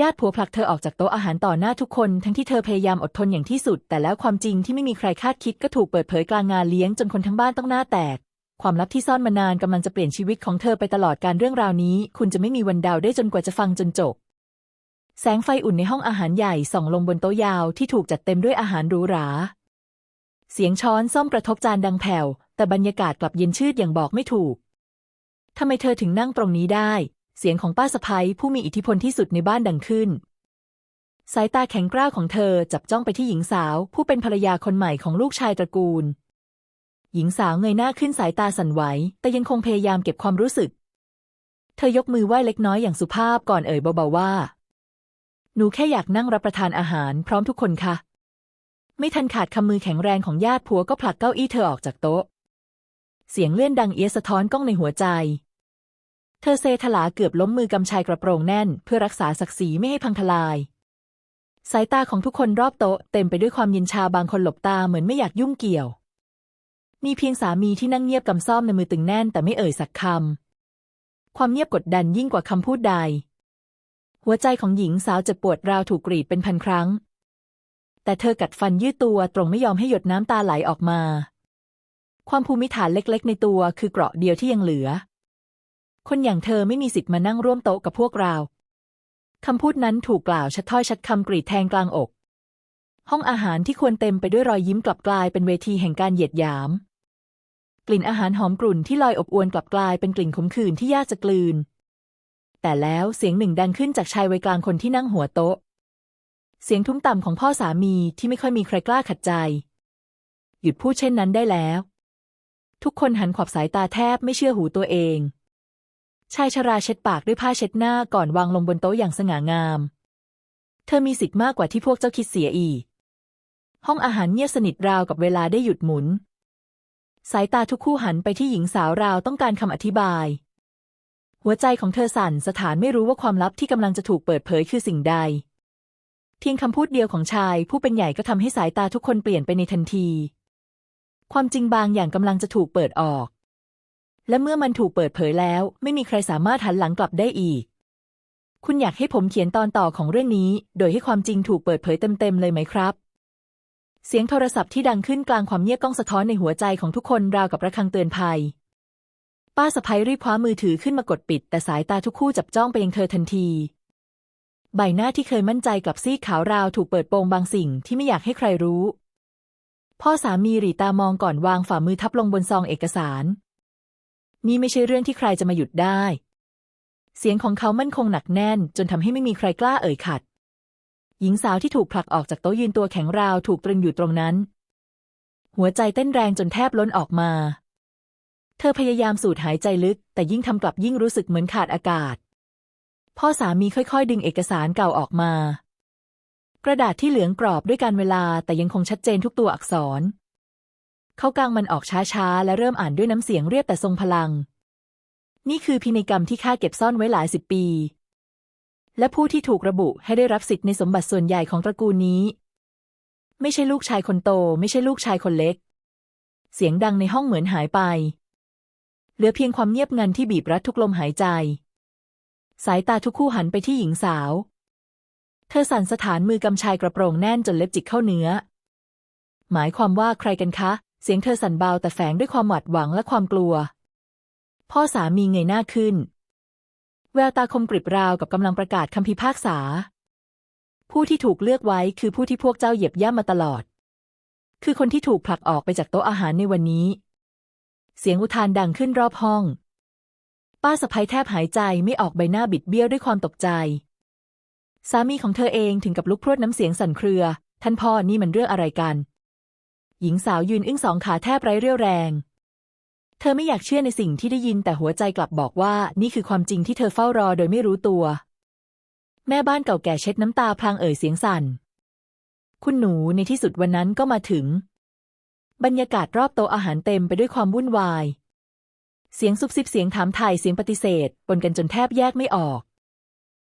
ญาติผัวผลักเธอออกจากโต๊ะอาหารต่อหน้าทุกคน ทั้งที่เธอพยายามอดทนอย่างที่สุด แต่แล้วความจริงที่ไม่มีใครคาดคิดก็ถูกเปิดเผยกลางงานเลี้ยงจนคนทั้งบ้านต้องหน้าแตก ความลับที่ซ่อนมานานกำลังจะเปลี่ยนชีวิตของเธอไปตลอดการเรื่องราวนี้ คุณจะไม่มีวันเดาได้จนกว่าจะฟังจนจบ แสงไฟอุ่นในห้องอาหารใหญ่ส่องลงบนโต๊ะยาวที่ถูกจัดเต็มด้วยอาหารหรูหรา เสียงช้อนส้อมกระทบจานดังแผ่ว แต่บรรยากาศกลับเย็นชืดอย่างบอกไม่ถูกทำไมเธอถึงนั่งตรงนี้ได้ เสียงของป้าสะพ้ยผู้มีอิทธิพลที่สุดในบ้านดังขึ้น สายตาแข็งกร้าวของเธอจับจ้องไปที่หญิงสาว ผู้เป็นภรรยาคนใหม่ของลูกชายตระกูล หญิงสาวเงยหน้าขึ้นสายตาสั่นไหว แต่ยังคงพยายามเก็บความรู้สึก เธอยกมือไหว้เล็กน้อยอย่างสุภาพก่อนเอ่ยเบาๆว่า หนูแค่อยากนั่งรับประทานอาหารพร้อมทุกคนค่ะ ไม่ทันขาดคำมือแข็งแรงของญาติผัวก็ผลักเก้าอี้เธอออกจากโต๊ะเสียงเลื่อนดังเอียสะท้อนกล้องในหัวใจ เธอเซถลาเกือบล้มมือกำชายกระโปรงแน่น เพื่อรักษาศักดิ์ศรีไม่ให้พังทลาย สายตาของทุกคนรอบโต๊ะเต็มไปด้วยความเย็นชาบางคนหลบตาเหมือนไม่อยากยุ่งเกี่ยว มีเพียงสามีที่นั่งเงียบกำซ่อมในมือตึงแน่นแต่ไม่เอ่ยสักคำ ความเงียบกดดันยิ่งกว่าคำพูดใด หัวใจของหญิงสาวเจ็บปวดราวถูกกรีดเป็นพันครั้ง แต่เธอกัดฟันยืดตัวตรงไม่ยอมให้หยดน้ำตาไหลออกมา ความภูมิฐานเล็กๆ ในตัวคือเกราะเดียวที่ยังเหลือ คนอย่างเธอไม่มีสิทธิ์มานั่งร่วมโต๊ะกับพวกเราคำพูดนั้นถูกกล่าวชัดถ้อยชัดคำกรีดแทงกลางอก ห้องอาหารที่ควรเต็มไปด้วยรอยยิ้มกลับกลายเป็นเวทีแห่งการเหยียดหยาม กลิ่นอาหารหอมกรุ่นที่ลอยอบอวนกลับกลายเป็นกลิ่นขมขื่นที่ยากจะกลืน แต่แล้วเสียงหนึ่งดังขึ้นจากชายวัยกลางคนที่นั่งหัวโต๊ะ เสียงทุ้มต่ำของพ่อสามีที่ไม่ค่อยมีใครกล้าขัดใจ หยุดพูดเช่นนั้นได้แล้ว ทุกคนหันขวับสายตาแทบไม่เชื่อหูตัวเอง ชายชราเช็ดปากด้วยผ้าเช็ดหน้าก่อนวางลงบนโต๊ะอย่างสง่างาม เธอมีสิทธิ์มากกว่าที่พวกเจ้าคิดเสียอีก ห้องอาหารเงียบสนิทราวกับเวลาได้หยุดหมุน สายตาทุกคู่หันไปที่หญิงสาวราวต้องการคำอธิบาย หัวใจของเธอสั่นสถานไม่รู้ว่าความลับที่กำลังจะถูกเปิดเผยคือสิ่งใด เพียงคำพูดเดียวของชายผู้เป็นใหญ่ก็ทำให้สายตาทุกคนเปลี่ยนไปในทันที ความจริงบางอย่างกำลังจะถูกเปิดออก และเมื่อมันถูกเปิดเผยแล้ว ไม่มีใครสามารถหันหลังกลับได้อีก คุณอยากให้ผมเขียนตอนต่อของเรื่องนี้ โดยให้ความจริงถูกเปิดเผยเต็มๆเลยไหมครับ เสียงโทรศัพท์ที่ดังขึ้นกลางความเงียบก้องสะท้อนในหัวใจของทุกคนราวกับระฆังเตือนภัย ป้าสะพ้ยรีบคว้ามือถือขึ้นมากดปิด แต่สายตาทุกคู่จับจ้องไปยังเธอทันที ใบหน้าที่เคยมั่นใจกลับซีดขาวราวถูกเปิดโปงบางสิ่งที่ไม่อยากให้ใครรู้พ่อสามีหรีตามองก่อนวางฝ่ามือทับลงบนซองเอกสาร นี่ไม่ใช่เรื่องที่ใครจะมาหยุดได้ เสียงของเขามั่นคงหนักแน่น จนทำให้ไม่มีใครกล้าเอ่ยขัด หญิงสาวที่ถูกผลักออกจากโต๊ะยืนตัวแข็งราวถูกตรึงอยู่ตรงนั้น หัวใจเต้นแรงจนแทบล้นออกมา เธอพยายามสูดหายใจลึก แต่ยิ่งทำกลับยิ่งรู้สึกเหมือนขาดอากาศ พ่อสามีค่อยๆ ดึงเอกสารเก่าออกมา กระดาษที่เหลืองกรอบด้วยการเวลาแต่ยังคงชัดเจนทุกตัวอักษร เขากางมันออกช้าๆ และเริ่มอ่านด้วยน้ำเสียงเรียบแต่ทรงพลัง นี่คือพินัยกรรมที่ข้าเก็บซ่อนไว้หลายสิบปี และผู้ที่ถูกระบุให้ได้รับสิทธิ์ในสมบัติส่วนใหญ่ของตระกูลนี้ ไม่ใช่ลูกชายคนโต ไม่ใช่ลูกชายคนเล็ก เสียงดังในห้องเหมือนหายไป เหลือเพียงความเงียบงันที่บีบรัดทุกลมหายใจ สายตาทุกคู่หันไปที่หญิงสาว เธอสั่นสถานมือกำชายกระโปรงแน่นจนเล็บจิกเข้าเนื้อหมายความว่าใครกันคะ เสียงเธอสั่นเบาแต่แฝงด้วยความหวาดหวังและความกลัว พ่อสามีเงยหน้าขึ้น แววตาคมกริบราวกับกำลังประกาศคำพิพากษา ผู้ที่ถูกเลือกไว้คือผู้ที่พวกเจ้าเหยียบย่ำมาตลอด คือคนที่ถูกผลักออกไปจากโต๊ะอาหารในวันนี้ เสียงอุทานดังขึ้นรอบห้อง ป้าสะพ้ยแทบหายใจไม่ออกใบหน้าบิดเบี้ยวด้วยความตกใจ สามีของเธอเองถึงกับลุกพรวดน้ำเสียงสั่นเครือ ท่านพ่อนี่มันเรื่องอะไรกัน หญิงสาวยืนอึ้งสองขาแทบไร้เรี่ยวแรง เธอไม่อยากเชื่อในสิ่งที่ได้ยินแต่หัวใจกลับบอกว่านี่คือความจริงที่เธอเฝ้ารอโดยไม่รู้ตัว แม่บ้านเก่าแก่เช็ดน้ำตาพลางเอ่ยเสียงสั่น คุณหนูในที่สุดวันนั้นก็มาถึง บรรยากาศรอบโต๊ะอาหารเต็มไปด้วยความวุ่นวาย เสียงซุบซิบเสียงถามไถ่เสียงปฏิเสธปนกันจนแทบแยกไม่ออก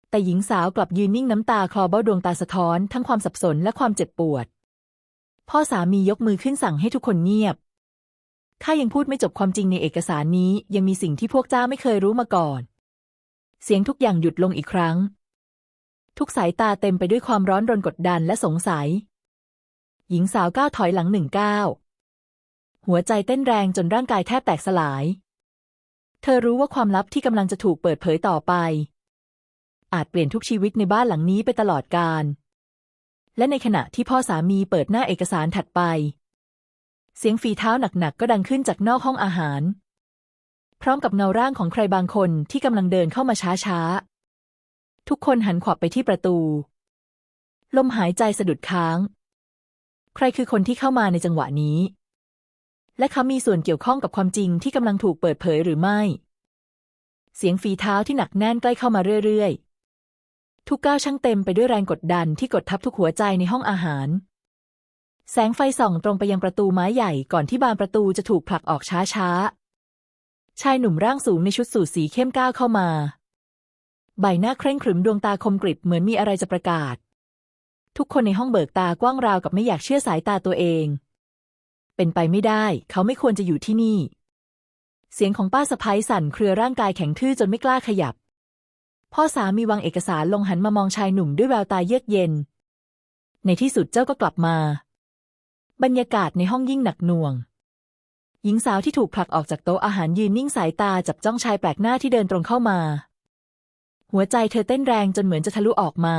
แต่หญิงสาวกลับยืนนิ่งน้ำตาคลอเบ้าดวงตาสะท้อน ทั้งความสับสนและความเจ็บปวด พ่อสามียกมือขึ้นสั่งให้ทุกคนเงียบ ข้ายังพูดไม่จบความจริงในเอกสารนี้ยังมีสิ่งที่พวกเจ้าไม่เคยรู้มาก่อน เสียงทุกอย่างหยุดลงอีกครั้ง ทุกสายตาเต็มไปด้วยความร้อนรนกดดันและสงสัย หญิงสาวก้าวถอยหลังหนึ่งก้าวหัวใจเต้นแรงจนร่างกายแทบแตกสลาย เธอรู้ว่าความลับที่กำลังจะถูกเปิดเผยต่อไป อาจเปลี่ยนทุกชีวิตในบ้านหลังนี้ไปตลอดกาล และในขณะที่พ่อสามีเปิดหน้าเอกสารถัดไป เสียงฝีเท้าหนักๆก็ดังขึ้นจากนอกห้องอาหาร พร้อมกับเงาร่างของใครบางคนที่กำลังเดินเข้ามาช้าๆ ทุกคนหันขวับไปที่ประตู ลมหายใจสะดุดค้าง ใครคือคนที่เข้ามาในจังหวะนี้ และเขามีส่วนเกี่ยวข้องกับความจริงที่กำลังถูกเปิดเผยหรือไม่ เสียงฝีเท้าที่หนักแน่นใกล้เข้ามาเรื่อยๆ ทุกก้าวช่างเต็มไปด้วยแรงกดดันที่กดทับทุกหัวใจในห้องอาหาร แสงไฟส่องตรงไปยังประตูไม้ใหญ่ก่อนที่บานประตูจะถูกผลักออกช้าๆ ชายหนุ่มร่างสูงในชุดสูทสีเข้มก้าวเข้ามา ใบหน้าเคร่งขรึมดวงตาคมกริบเหมือนมีอะไรจะประกาศ ทุกคนในห้องเบิกตากว้างราวกับไม่อยากเชื่อสายตาตัวเอง เป็นไปไม่ได้ เขาไม่ควรจะอยู่ที่นี่ เสียงของป้าสะพ้ยสั่นเครือร่างกายแข็งทื่อจนไม่กล้าขยับ พ่อสามีวางเอกสารลงหันมามองชายหนุ่มด้วยแววตาเยือกเย็น ในที่สุดเจ้าก็กลับมา บรรยากาศในห้องยิ่งหนักหน่วง หญิงสาวที่ถูกผลักออกจากโต๊ะอาหารยืนนิ่งสายตาจับจ้องชายแปลกหน้าที่เดินตรงเข้ามา หัวใจเธอเต้นแรงจนเหมือนจะทะลุออกมา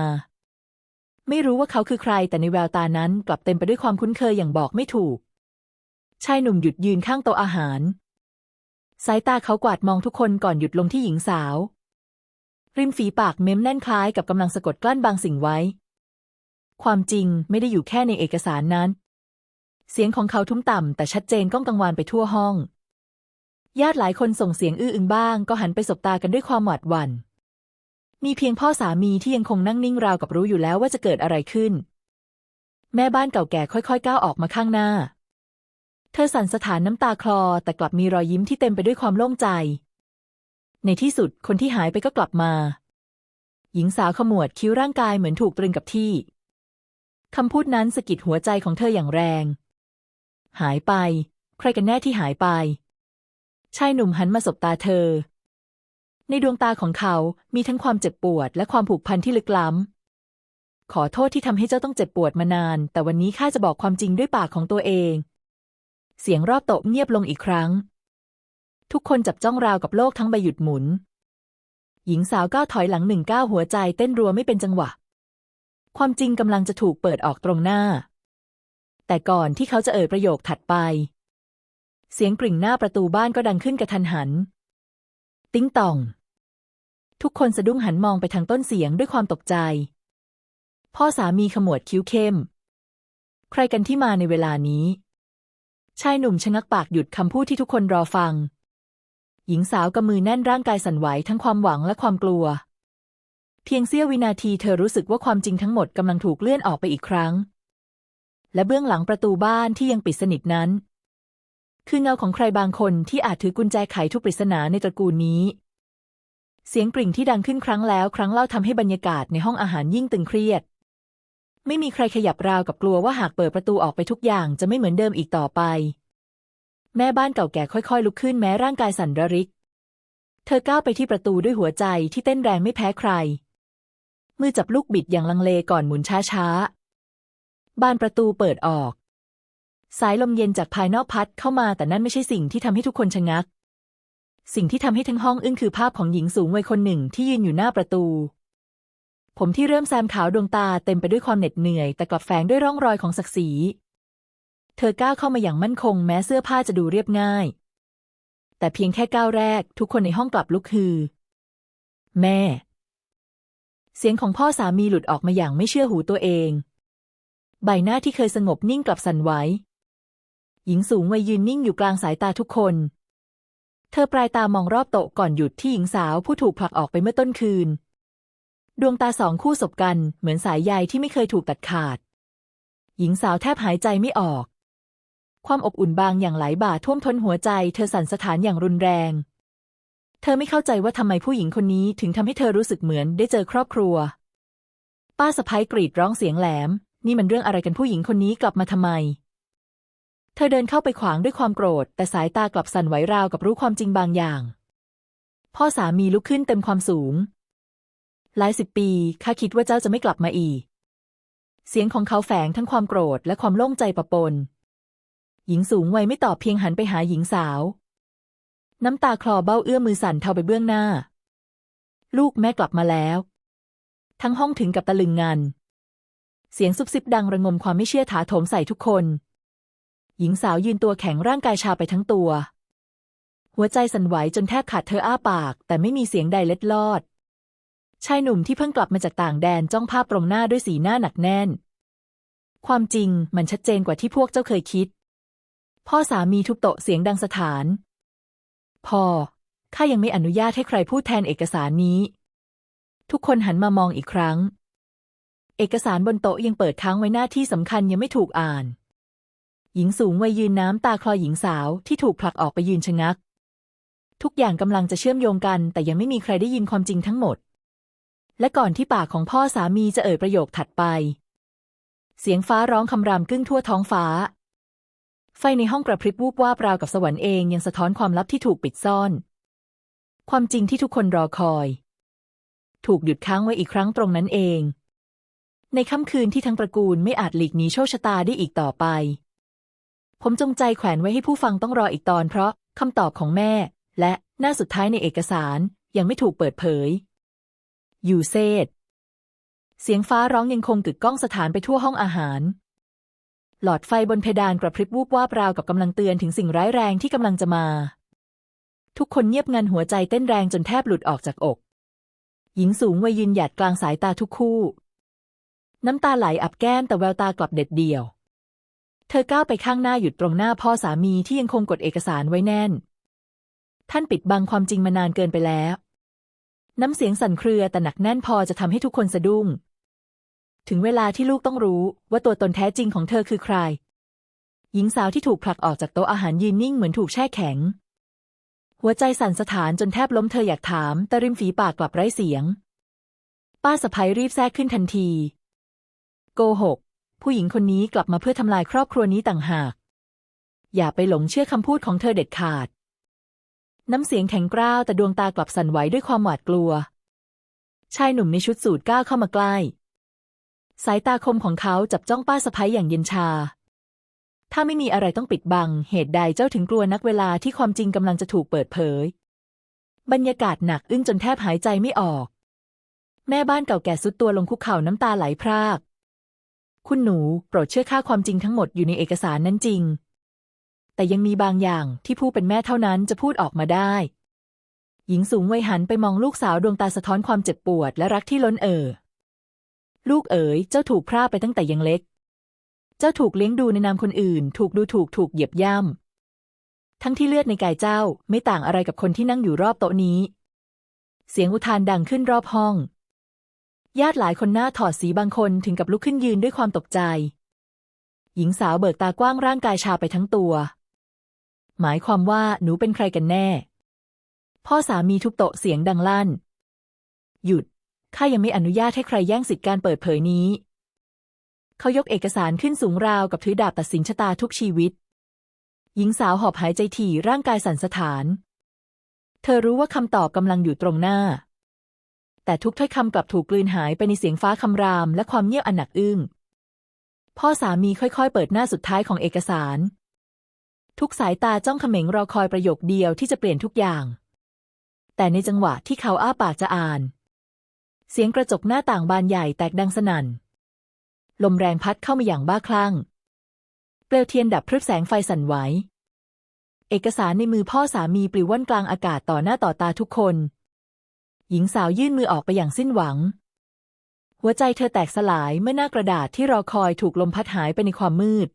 ไม่รู้ว่าเขาคือใครแต่ในแววตานั้นกลับเต็มไปด้วยความคุ้นเคยอย่างบอกไม่ถูก ชายหนุ่มหยุดยืนข้างโต๊ะอาหาร สายตาเขากวาดมองทุกคนก่อนหยุดลงที่หญิงสาว ริมฝีปากเม้มแน่นคล้ายกับกำลังสะกดกลั้นบางสิ่งไว้ ความจริงไม่ได้อยู่แค่ในเอกสารนั้น เสียงของเขาทุ้มต่ำแต่ชัดเจนก้องกังวานไปทั่วห้อง ญาติหลายคนส่งเสียงอื้ออึงบ้าง ก็หันไปสบตากันด้วยความหวาดหวัน่น มีเพียงพ่อสามีที่ยังคงนั่งนิ่งราวกับรู้อยู่แล้วว่าจะเกิดอะไรขึ้น แม่บ้านเก่าแก่ค่อยๆก้าวออกมาข้างหน้า เธอสั่นสถานน้ำตาคลอแต่กลับมีรอยยิ้มที่เต็มไปด้วยความโล่งใจ ในที่สุดคนที่หายไปก็กลับมา หญิงสาวขมวดคิ้วร่างกายเหมือนถูกตรึงกับที่คำพูดนั้นสะกิดหัวใจของเธออย่างแรง หายไป ใครกันแน่ที่หายไป ชายหนุ่มหันมาสบตาเธอ ในดวงตาของเขา มีทั้งความเจ็บปวด และความผูกพันที่ลึกล้ำ ขอโทษที่ทำให้เจ้าต้องเจ็บปวดมานาน แต่วันนี้ข้าจะบอกความจริงด้วยปากของตัวเอง เสียงรอบโต๊ะเงียบลงอีกครั้ง ทุกคนจับจ้องราวกับโลกทั้งใบหยุดหมุน หญิงสาวก้าวถอยหลังหนึ่งก้าวหัวใจเต้นรัวไม่เป็นจังหวะ ความจริงกำลังจะถูกเปิดออกตรงหน้า แต่ก่อนที่เขาจะเอ่ยประโยคถัดไป เสียงกริ่งหน้าประตูบ้านก็ดังขึ้นกระทันหัน ติ้งต่อง ทุกคนสะดุ้งหันมองไปทางต้นเสียงด้วยความตกใจ พ่อสามีขมวดคิ้วเข้ม ใครกันที่มาในเวลานี้ชายหนุ่มชะงักปากหยุดคำพูดที่ทุกคนรอฟัง หญิงสาวกำมือแน่นร่างกายสั่นไหวทั้งความหวังและความกลัว เพียงเสี้ยววินาทีเธอรู้สึกว่าความจริงทั้งหมดกำลังถูกเลื่อนออกไปอีกครั้ง และเบื้องหลังประตูบ้านที่ยังปิดสนิทนั้น คือเงาของใครบางคนที่อาจถือกุญแจไขทุกปริศนาในตระกูลนี้ เสียงกริ่งที่ดังขึ้นครั้งแล้ว ครั้งเล่าทำให้บรรยากาศในห้องอาหารยิ่งตึงเครียด ไม่มีใครขยับราวกับกลัวว่าหากเปิดประตูออกไปทุกอย่างจะไม่เหมือนเดิมอีกต่อไป แม่บ้านเก่าแก่ค่อยๆ ลุกขึ้นแม้ร่างกายสั่นระริก เธอก้าวไปที่ประตูด้วยหัวใจที่เต้นแรงไม่แพ้ใคร มือจับลูกบิดอย่างลังเลก่อนหมุนช้าๆ บานประตูเปิดออก สายลมเย็นจากภายนอกพัดเข้ามาแต่นั่นไม่ใช่สิ่งที่ทำให้ทุกคนชะงัก สิ่งที่ทำให้ทั้งห้องอึ้งคือภาพของหญิงสูงวัยคนหนึ่งที่ยืนอยู่หน้าประตู ผมที่เริ่มแซมขาวดวงตาเต็มไปด้วยความเหน็ดเหนื่อย แต่กลับแฝงด้วยร่องรอยของศักดิ์ศรี เธอก้าวเข้ามาอย่างมั่นคงแม้เสื้อผ้าจะดูเรียบง่าย แต่เพียงแค่ก้าวแรก ทุกคนในห้องกลับลุกฮือ แม่ เสียงของพ่อสามีหลุดออกมาอย่างไม่เชื่อหูตัวเอง ใบหน้าที่เคยสงบนิ่งกลับสั่นไหวหญิงสูงวัยยืนนิ่งอยู่กลางสายตาทุกคน เธอปลายตามองรอบโต๊ะก่อนหยุดที่หญิงสาวผู้ถูกผลักออกไปเมื่อต้นคืน ดวงตาสองคู่สบกันเหมือนสายใยที่ไม่เคยถูกตัดขาด หญิงสาวแทบหายใจไม่ออก ความอบอุ่นบางอย่างไหลบ่าท่วมท้นหัวใจ เธอสั่นสะท้านอย่างรุนแรง เธอไม่เข้าใจว่าทำไมผู้หญิงคนนี้ถึงทำให้เธอรู้สึกเหมือนได้เจอครอบครัว ป้าสะพ้ายกรีดร้องเสียงแหลม นี่มันเรื่องอะไรกันผู้หญิงคนนี้กลับมาทำไม เธอเดินเข้าไปขวางด้วยความโกรธ แต่สายตากลับสั่นไหวราวกับรู้ความจริงบางอย่าง พ่อสามีลุกขึ้นเต็มความสูง หลายสิบปีข้าคิดว่าเจ้าจะไม่กลับมาอีก เสียงของเขาแฝงทั้งความโกรธและความโล่งใจปะปน หญิงสูงวัยไม่ตอบเพียงหันไปหาหญิงสาว น้ำตาคลอเบ้าเอื้อมือสั่นเทาไปเบื้องหน้า ลูกแม่กลับมาแล้ว ทั้งห้องถึงกับตะลึงงัน เสียงซุบซิบดังระงมความไม่เชื่อถาโถมใส่ทุกคน หญิงสาวยืนตัวแข็งร่างกายชาไปทั้งตัว หัวใจสั่นไหวจนแทบขาดเธออ้าปาก แต่ไม่มีเสียงใดเล็ดลอดชายหนุ่มที่เพิ่งกลับมาจากต่างแดนจ้องภาพตรงหน้าด้วยสีหน้าหนักแน่น ความจริงมันชัดเจนกว่าที่พวกเจ้าเคยคิด พ่อสามีทุบโต๊ะเสียงดังสถาน พอ ข้ายังไม่อนุญาตให้ใครพูดแทนเอกสารนี้ ทุกคนหันมามองอีกครั้ง เอกสารบนโต๊ะยังเปิดค้างไว้หน้าที่สำคัญยังไม่ถูกอ่าน หญิงสูงวัยยืนน้ำตาคลอหญิงสาวที่ถูกผลักออกไปยืนชะงัก ทุกอย่างกำลังจะเชื่อมโยงกัน แต่ยังไม่มีใครได้ยินความจริงทั้งหมด และก่อนที่ปากของพ่อสามีจะเอ่ยประโยคถัดไป เสียงฟ้าร้องคำรามกึ้งทั่วท้องฟ้า ไฟในห้องกระพริบวูบวาบราวกับสวรรค์เองยังสะท้อนความลับที่ถูกปิดซ่อน ความจริงที่ทุกคนรอคอย ถูกหยุดค้างไว้อีกครั้งตรงนั้นเอง ในค่ำคืนที่ทั้งตระกูลไม่อาจหลีกหนีโชคชะตาได้อีกต่อไป ผมจงใจแขวนไว้ให้ผู้ฟังต้องรออีกตอนเพราะคำตอบของแม่ และหน้าสุดท้ายในเอกสารยังไม่ถูกเปิดเผยยูเซดเสียงฟ้าร้องยังคงกึกก้องสถานไปทั่วห้องอาหาร หลอดไฟบนเพดานกระพริบวูบวาบราวกับกำลังเตือนถึงสิ่งร้ายแรงที่กำลังจะมา ทุกคนเงียบงันหัวใจเต้นแรงจนแทบหลุดออกจากอก หญิงสูงวัยยืนหยัดกลางสายตาทุกคู่ น้ำตาไหลอับแก้มแต่แววตากลับเด็ดเดี่ยว เธอก้าวไปข้างหน้าหยุดตรงหน้าพ่อสามีที่ยังคงกดเอกสารไว้แน่น ท่านปิดบังความจริงมานานเกินไปแล้ว น้ำเสียงสั่นเครือแต่หนักแน่นพอจะทำให้ทุกคนสะดุ้ง ถึงเวลาที่ลูกต้องรู้ว่าตัวตนแท้จริงของเธอคือใคร หญิงสาวที่ถูกผลักออกจากโต๊ะอาหารยืนนิ่งเหมือนถูกแช่แข็ง หัวใจสั่นสะท้านจนแทบล้มเธออยากถาม แต่ริมฝีปากกลับไร้เสียง ป้าสะพ้ยรีบแทรกขึ้นทันที โกหก ผู้หญิงคนนี้กลับมาเพื่อทำลายครอบครัวนี้ต่างหาก อย่าไปหลงเชื่อคำพูดของเธอเด็ดขาด น้ำเสียงแข็งกร้าวแต่ดวงตากลับสั่นไหวด้วยความหวาดกลัวชายหนุ่มในชุดสูทก้าวเข้ามาใกล้ สายตาคมของเขาจับจ้องป้าสะพ้ยอย่างเย็นชา ถ้าไม่มีอะไรต้องปิดบัง เหตุใดเจ้าถึงกลัวนักเวลาที่ความจริงกำลังจะถูกเปิดเผย บรรยากาศหนักอึ้งจนแทบหายใจไม่ออก แม่บ้านเก่าแก่สุดตัวลงคุกเข่าน้ำตาไหลพราก คุณหนูโปรดเชื่อข้าความจริงทั้งหมดอยู่ในเอกสารนั้นจริง แต่ยังมีบางอย่างที่ผู้เป็นแม่เท่านั้นจะพูดออกมาได้ หญิงสูงวัยหันไปมองลูกสาวดวงตาสะท้อนความเจ็บปวดและรักที่ล้นเอ่อ ลูกเอ๋ยเจ้าถูกพร่าไปตั้งแต่ยังเล็ก เจ้าถูกเลี้ยงดูในนามคนอื่น ถูกดูถูกถูกเหยียบย่ำทั้งที่เลือดในกายเจ้าไม่ต่างอะไรกับคนที่นั่งอยู่รอบโต๊ะนี้ เสียงอุทานดังขึ้นรอบห้อง ญาติหลายคนหน้าถอดสีบางคนถึงกับลุกขึ้นยืนด้วยความตกใจ หญิงสาวเบิกตากว้างร่างกายชาไปทั้งตัว หมายความว่าหนูเป็นใครกันแน่ พ่อสามีทุบโต๊ะเสียงดังลั่น หยุด ข้ายังไม่อนุญาตให้ใครแย่งสิทธิการเปิดเผยนี้ เขายกเอกสารขึ้นสูงราวกับถือดาบตัดสินชะตาทุกชีวิต หญิงสาวหอบหายใจถี่ร่างกายสั่นสะท้าน เธอรู้ว่าคำตอบกำลังอยู่ตรงหน้า แต่ทุกถ้อยคำกลับถูกกลืนหายไปในเสียงฟ้าคำรามและความเงียบอันหนักอึ้ง พ่อสามีค่อยๆ เปิดหน้าสุดท้ายของเอกสาร ทุกสายตาจ้องเขม็งรอคอยประโยคเดียวที่จะเปลี่ยนทุกอย่าง แต่ในจังหวะที่เขาอ้าปากจะอ่าน เสียงกระจกหน้าต่างบานใหญ่แตกดังสนั่น ลมแรงพัดเข้ามาอย่างบ้าคลั่ง เปลวเทียนดับพรึบแสงไฟสั่นไหว เอกสารในมือพ่อสามีปลิวว่อนกลางอากาศต่อหน้าต่อตาทุกคน หญิงสาวยื่นมือออกไปอย่างสิ้นหวัง หัวใจเธอแตกสลายเมื่อหน้ากระดาษที่รอคอยถูกลมพัดหายไปในความมืด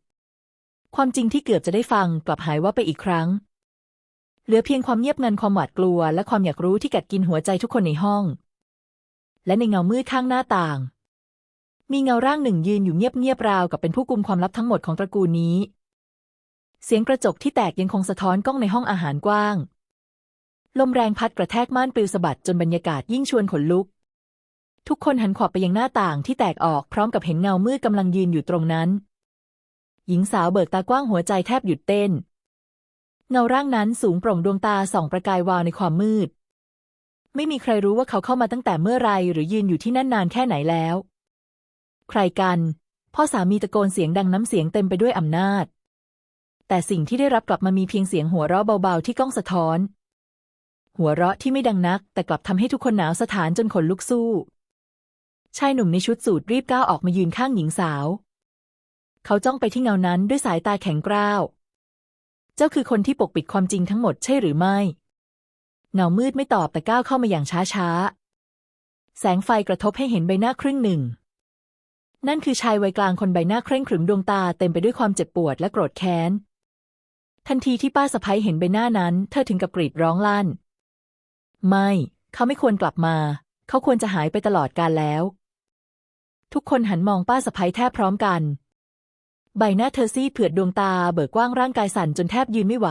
ความจริงที่เกือบจะได้ฟังกลับหายว่าไปอีกครั้ง เหลือเพียงความเงียบงันความหวาดกลัวและความอยากรู้ที่กัดกินหัวใจทุกคนในห้อง และในเงามืดข้างหน้าต่าง มีเงาร่างหนึ่งยืนอยู่เงียบๆราวกับเป็นผู้กุมความลับทั้งหมดของตระกูลนี้ เสียงกระจกที่แตกยังคงสะท้อนกล้องในห้องอาหารกว้าง ลมแรงพัดกระแทกม่านปลิวสะบัดจนบรรยากาศยิ่งชวนขนลุก ทุกคนหันขวับไปยังหน้าต่างที่แตกออกพร้อมกับเห็นเงามืดกำลังยืนอยู่ตรงนั้น หญิงสาวเบิกตากว้างหัวใจแทบหยุดเต้น เงาร่างนั้นสูงโปร่งดวงตาส่องประกายวาวในความมืด ไม่มีใครรู้ว่าเขาเข้ามาตั้งแต่เมื่อไรหรือยืนอยู่ที่นั่นนานแค่ไหนแล้ว ใครกัน พ่อสามีตะโกนเสียงดังน้ำเสียงเต็มไปด้วยอำนาจ แต่สิ่งที่ได้รับกลับมามีเพียงเสียงหัวเราะเบาๆที่ก้องสะท้อน หัวเราะที่ไม่ดังนัก แต่กลับทำให้ทุกคนหนาวสถานจนขนลุกสู้ ชายหนุ่มในชุดสูทรีบก้าวออกมายืนข้างหญิงสาว เขาจ้องไปที่เงานั้นด้วยสายตาแข็งกร้าว เจ้าคือคนที่ปกปิดความจริงทั้งหมดใช่หรือไม่ เงามืดไม่ตอบแต่ก้าวเข้ามาอย่างช้าๆ แสงไฟกระทบให้เห็นใบหน้าครึ่งหนึ่ง นั่นคือชายวัยกลางคนใบหน้าเคร่งขรึมดวงตาเต็มไปด้วยความเจ็บปวดและโกรธแค้น ทันทีที่ป้าสะพ้ยเห็นใบหน้านั้น เธอถึงกับกรีดร้องลั่น ไม่ เขาไม่ควรกลับมา เขาควรจะหายไปตลอดกาลแล้ว ทุกคนหันมองป้าสะพ้ยแทบพร้อมกัน ใบหน้าเธอซีดเผือดดวงตาเบิกกว้างร่างกายสั่นจนแทบยืนไม่ไหว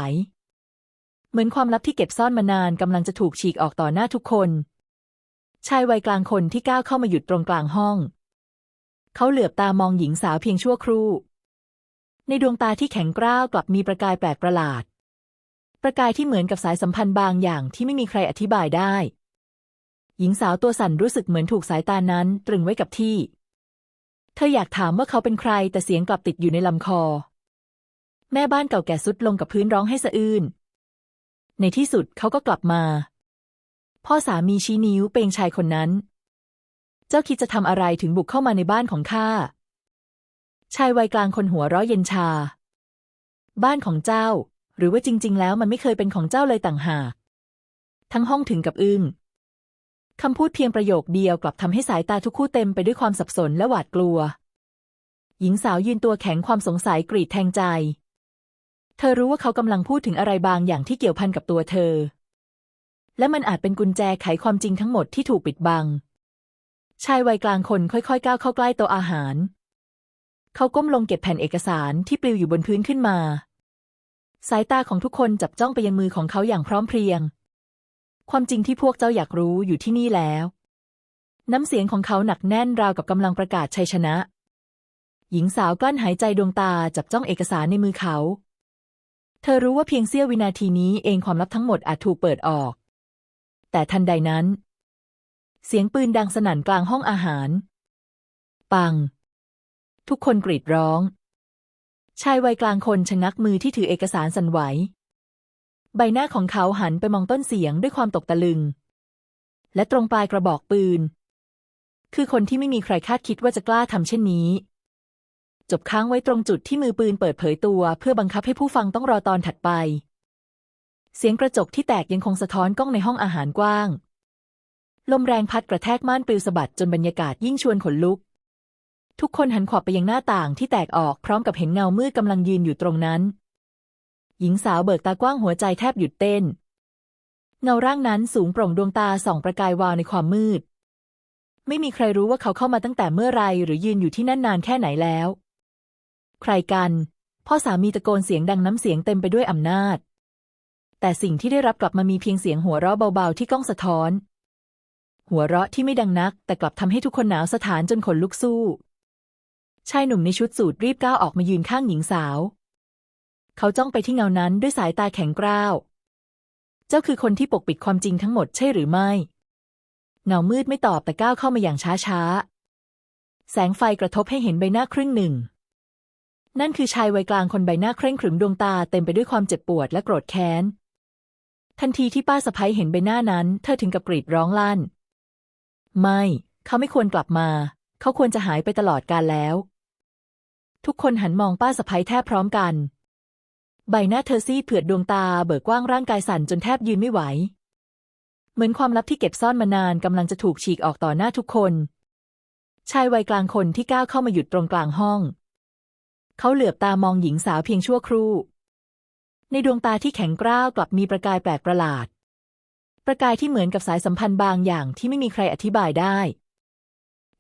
เหมือนความลับที่เก็บซ่อนมานานกำลังจะถูกฉีกออกต่อหน้าทุกคน ชายวัยกลางคนที่ก้าวเข้ามาหยุดตรงกลางห้อง เขาเหลือบตามองหญิงสาวเพียงชั่วครู่ ในดวงตาที่แข็งกร้าวกลับมีประกายแปลกประหลาด ประกายที่เหมือนกับสายสัมพันธ์บางอย่างที่ไม่มีใครอธิบายได้ หญิงสาวตัวสั่นรู้สึกเหมือนถูกสายตานั้นตรึงไว้กับที่ เธออยากถามว่าเขาเป็นใครแต่เสียงกลับติดอยู่ในลำคอ แม่บ้านเก่าแก่สุดลงกับพื้นร้องให้สะอื้น ในที่สุดเขาก็กลับมา พ่อสามีชี้นิ้วเปงชายคนนั้น เจ้าคิดจะทำอะไรถึงบุกเข้ามาในบ้านของข้า ชายวัยกลางคนหัวเราะเย็นชา บ้านของเจ้า หรือว่าจริง ๆ แล้วมันไม่เคยเป็นของเจ้าเลยต่างหาก ทั้งห้องถึงกับอึ้งคำพูดเพียงประโยคเดียวกลับทำให้สายตาทุกคู่เต็มไปด้วยความสับสนและหวาดกลัว หญิงสาวยืนตัวแข็งความสงสัยกรีดแทงใจ เธอรู้ว่าเขากำลังพูดถึงอะไรบางอย่างที่เกี่ยวพันกับตัวเธอ และมันอาจเป็นกุญแจไขความจริงทั้งหมดที่ถูกปิดบัง ชายวัยกลางคนค่อยๆ ก้าวเข้าใกล้โต๊ะอาหาร เขาก้มลงเก็บแผ่นเอกสารที่ปลิวอยู่บนพื้นขึ้นมา สายตาของทุกคนจับจ้องไปยังมือของเขาอย่างพร้อมเพรียง ความจริงที่พวกเจ้าอยากรู้อยู่ที่นี่แล้ว น้ำเสียงของเขาหนักแน่นราวกับกำลังประกาศชัยชนะ หญิงสาวกลั้นหายใจดวงตาจับจ้องเอกสารในมือเขา เธอรู้ว่าเพียงเสี้ยววินาทีนี้เองความลับทั้งหมดอาจถูกเปิดออก แต่ทันใดนั้น เสียงปืนดังสนั่นกลางห้องอาหาร ปัง ทุกคนกรีดร้อง ชายวัยกลางคนชะงักมือที่ถือเอกสารสั่นไหว ใบหน้าของเขาหันไปมองต้นเสียงด้วยความตกตะลึง และตรงปลายกระบอกปืน คือคนที่ไม่มีใครคาดคิดว่าจะกล้าทำเช่นนี้ จบค้างไว้ตรงจุดที่มือปืนเปิดเผยตัว เพื่อบังคับให้ผู้ฟังต้องรอตอนถัดไป เสียงกระจกที่แตกยังคงสะท้อนกล้องในห้องอาหารกว้าง ลมแรงพัดกระแทกม่านปลิวสะบัดจนบรรยากาศยิ่งชวนขนลุก ทุกคนหันขวับไปยังหน้าต่างที่แตกออกพร้อมกับเห็นเงามืดกำลังยืนอยู่ตรงนั้น หญิงสาวเบิกตากว้างหัวใจแทบหยุดเต้น เงาร่างนั้นสูงโปร่งดวงตาส่องประกายวาวในความมืด ไม่มีใครรู้ว่าเขาเข้ามาตั้งแต่เมื่อไรหรือยืนอยู่ที่นั่นนานแค่ไหนแล้ว ใครกัน พ่อสามีตะโกนเสียงดังน้ำเสียงเต็มไปด้วยอำนาจ แต่สิ่งที่ได้รับกลับมามีเพียงเสียงหัวเราะเบาๆที่ก้องสะท้อน หัวเราะที่ไม่ดังนัก แต่กลับทำให้ทุกคนหนาวสถานจนขนลุกสู้ ชายหนุ่มในชุดสูทรีบก้าวออกมายืนข้างหญิงสาว เขาจ้องไปที่เงานั้นด้วยสายตาแข็งกร้าว เจ้าคือคนที่ปกปิดความจริงทั้งหมดใช่หรือไม่ เงามืดไม่ตอบแต่ก้าวเข้ามาอย่างช้าๆแสงไฟกระทบให้เห็นใบหน้าครึ่งหนึ่ง นั่นคือชายวัยกลางคนใบหน้าเคร่งขรึมดวงตาเต็มไปด้วยความเจ็บปวดและโกรธแค้น ทันทีที่ป้าสะพ้ยเห็นใบหน้านั้น เธอถึงกับกรีดร้องลั่น ไม่ เขาไม่ควรกลับมา เขาควรจะหายไปตลอดกาลแล้ว ทุกคนหันมองป้าสะพ้ยแทบพร้อมกัน ใบหน้าเธอซีดเผือดดวงตาเบิกกว้างร่างกายสั่นจนแทบยืนไม่ไหว เหมือนความลับที่เก็บซ่อนมานานกำลังจะถูกฉีกออกต่อหน้าทุกคน ชายวัยกลางคนที่ก้าวเข้ามาหยุดตรงกลางห้อง เขาเหลือบตามองหญิงสาวเพียงชั่วครู่ ในดวงตาที่แข็งกร้าวกลับมีประกายแปลกประหลาด ประกายที่เหมือนกับสายสัมพันธ์บางอย่างที่ไม่มีใครอธิบายได้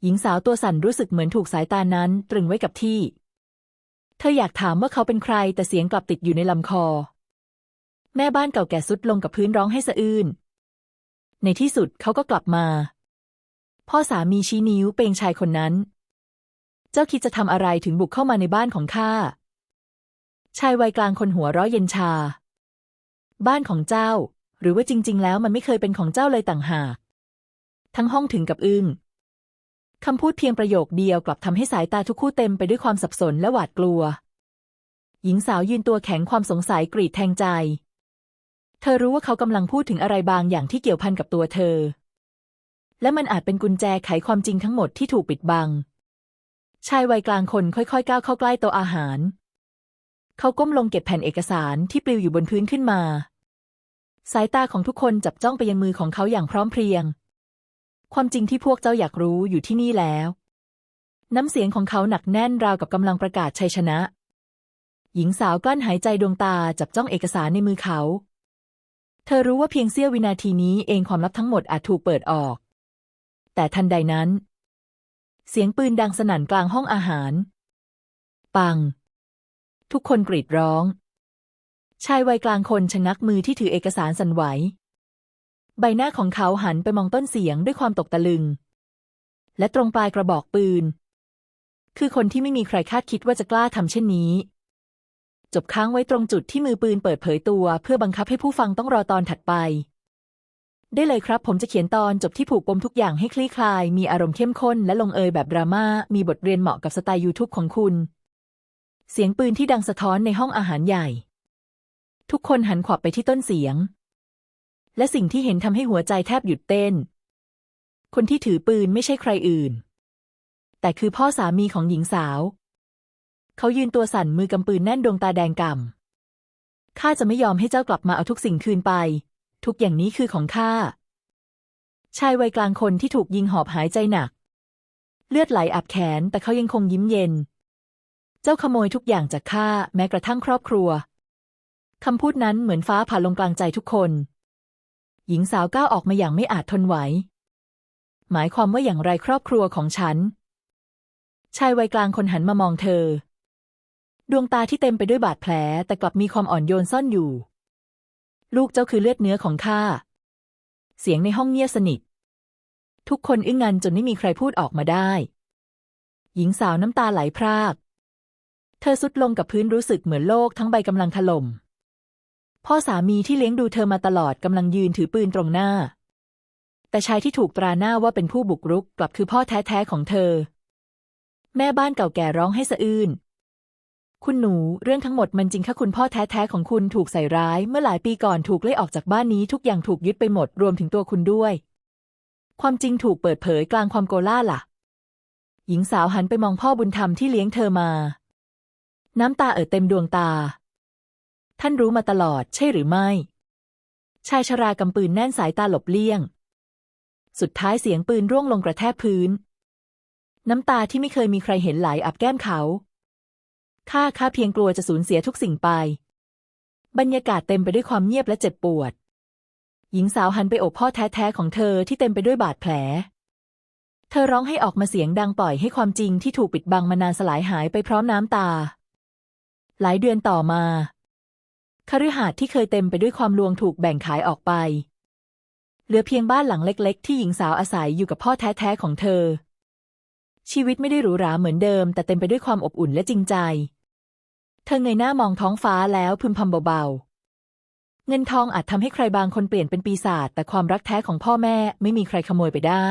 หญิงสาวตัวสั่นรู้สึกเหมือนถูกสายตานั้นตรึงไว้กับที่ เธออยากถามว่าเขาเป็นใครแต่เสียงกลับติดอยู่ในลำคอ แม่บ้านเก่าแก่สุดลงกับพื้นร้องให้สะอื้น ในที่สุดเขาก็กลับมา พ่อสามีชี้นิ้วเปงชายคนนั้น เจ้าคิดจะทำอะไรถึงบุกเข้ามาในบ้านของข้า ชายวัยกลางคนหัวเราะเย็นชา บ้านของเจ้า หรือว่าจริง ๆ แล้วมันไม่เคยเป็นของเจ้าเลยต่างหาก ทั้งห้องถึงกับอึง้งคำพูดเพียงประโยคเดียวกลับทำให้สายตาทุกคู่เต็มไปด้วยความสับสนและหวาดกลัว หญิงสาวยืนตัวแข็งความสงสัยกรีดแทงใจ เธอรู้ว่าเขากำลังพูดถึงอะไรบางอย่างที่เกี่ยวพันกับตัวเธอ และมันอาจเป็นกุญแจไขความจริงทั้งหมดที่ถูกปิดบัง ชายวัยกลางคนค่อยๆ ก้าวเข้าใกล้โต๊ะอาหาร เขาก้มลงเก็บแผ่นเอกสารที่ปลิวอยู่บนพื้นขึ้นมา สายตาของทุกคนจับจ้องไปยังมือของเขาอย่างพร้อมเพรียง ความจริงที่พวกเจ้าอยากรู้อยู่ที่นี่แล้ว น้ำเสียงของเขาหนักแน่นราวกับกำลังประกาศชัยชนะ หญิงสาวกลั้นหายใจดวงตาจับจ้องเอกสารในมือเขา เธอรู้ว่าเพียงเสี้ยววินาทีนี้เองความลับทั้งหมดอาจถูกเปิดออก แต่ทันใดนั้น เสียงปืนดังสนั่นกลางห้องอาหาร ปัง ทุกคนกรีดร้อง ชายวัยกลางคนชะงักมือที่ถือเอกสารสั่นไหว ใบหน้าของเขาหันไปมองต้นเสียงด้วยความตกตะลึง และตรงปลายกระบอกปืน คือคนที่ไม่มีใครคาดคิดว่าจะกล้าทำเช่นนี้ จบค้างไว้ตรงจุดที่มือปืนเปิดเผยตัว เพื่อบังคับให้ผู้ฟังต้องรอตอนถัดไป ได้เลยครับ ผมจะเขียนตอนจบที่ผูกปมทุกอย่างให้คลี่คลาย มีอารมณ์เข้มข้นและลงเอยแบบดราม่า มีบทเรียนเหมาะกับสไตล์ยูทูบของคุณ เสียงปืนที่ดังสะท้อนในห้องอาหารใหญ่ ทุกคนหันขวับไปที่ต้นเสียง และสิ่งที่เห็นทำให้หัวใจแทบหยุดเต้น คนที่ถือปืนไม่ใช่ใครอื่น แต่คือพ่อสามีของหญิงสาว เขายืนตัวสั่นมือกำปืนแน่นดวงตาแดงก่ำข้าจะไม่ยอมให้เจ้ากลับมาเอาทุกสิ่งคืนไป ทุกอย่างนี้คือของข้า ชายวัยกลางคนที่ถูกยิงหอบหายใจหนัก เลือดไหลอาบแขนแต่เขายังคงยิ้มเย็น เจ้าขโมยทุกอย่างจากข้าแม้กระทั่งครอบครัวคำพูดนั้นเหมือนฟ้าผ่าลงกลางใจทุกคน หญิงสาวก้าวออกมาอย่างไม่อาจทนไหว หมายความว่าอย่างไรครอบครัวของฉัน ชายวัยกลางคนหันมามองเธอ ดวงตาที่เต็มไปด้วยบาดแผลแต่กลับมีความอ่อนโยนซ่อนอยู่ ลูกเจ้าคือเลือดเนื้อของข้า เสียงในห้องเงียบสนิท ทุกคนอึ้งงันจนไม่มีใครพูดออกมาได้ หญิงสาวน้ำตาไหลพราก เธอสุดลงกับพื้นรู้สึกเหมือนโลกทั้งใบกำลังถล่ม พ่อสามีที่เลี้ยงดูเธอมาตลอดกำลังยืนถือปืนตรงหน้า แต่ชายที่ถูกตราหน้าว่าเป็นผู้บุกรุกกลับคือพ่อแท้ๆของเธอ แม่บ้านเก่าแก่ร้องให้สะอื้น คุณหนูเรื่องทั้งหมดมันจริงค่ะคุณพ่อแท้ๆของคุณถูกใส่ร้าย เมื่อหลายปีก่อนถูกไล่ออกจากบ้านนี้ทุกอย่างถูกยึดไปหมดรวมถึงตัวคุณด้วย ความจริงถูกเปิดเผยกลางความโกล่าล่ะ หญิงสาวหันไปมองพ่อบุญธรรมที่เลี้ยงเธอมา น้ำตาเอ่อเต็มดวงตา ท่านรู้มาตลอดใช่หรือไม่ ชายชรากำปืนแน่นสายตาหลบเลี่ยง สุดท้ายเสียงปืนร่วงลงกระแทกพื้น น้ำตาที่ไม่เคยมีใครเห็นไหลอับแก้มเขา ข้าข้าเพียงกลัวจะสูญเสียทุกสิ่งไป บรรยากาศเต็มไปด้วยความเงียบและเจ็บปวด หญิงสาวหันไปโอบพ่อแท้ๆของเธอที่เต็มไปด้วยบาดแผล เธอร้องให้ออกมาเสียงดังปล่อยให้ความจริงที่ถูกปิดบังมานานสลายหายไปพร้อมน้ำตา หลายเดือนต่อมาคฤหาสน์ที่เคยเต็มไปด้วยความลวงถูกแบ่งขายออกไป เหลือเพียงบ้านหลังเล็ก ๆ ที่หญิงสาวอาศัยอยู่กับพ่อแท้ๆของเธอ ชีวิตไม่ได้หรูหราเหมือนเดิม แต่เต็มไปด้วยความอบอุ่นและจริงใจ เธอเงยหน้ามองท้องฟ้าแล้วพึมพำเบาๆ เงินทองอาจทำให้ใครบางคนเปลี่ยนเป็นปีศาจแต่ความรักแท้ของพ่อแม่ไม่มีใครขโมยไปได้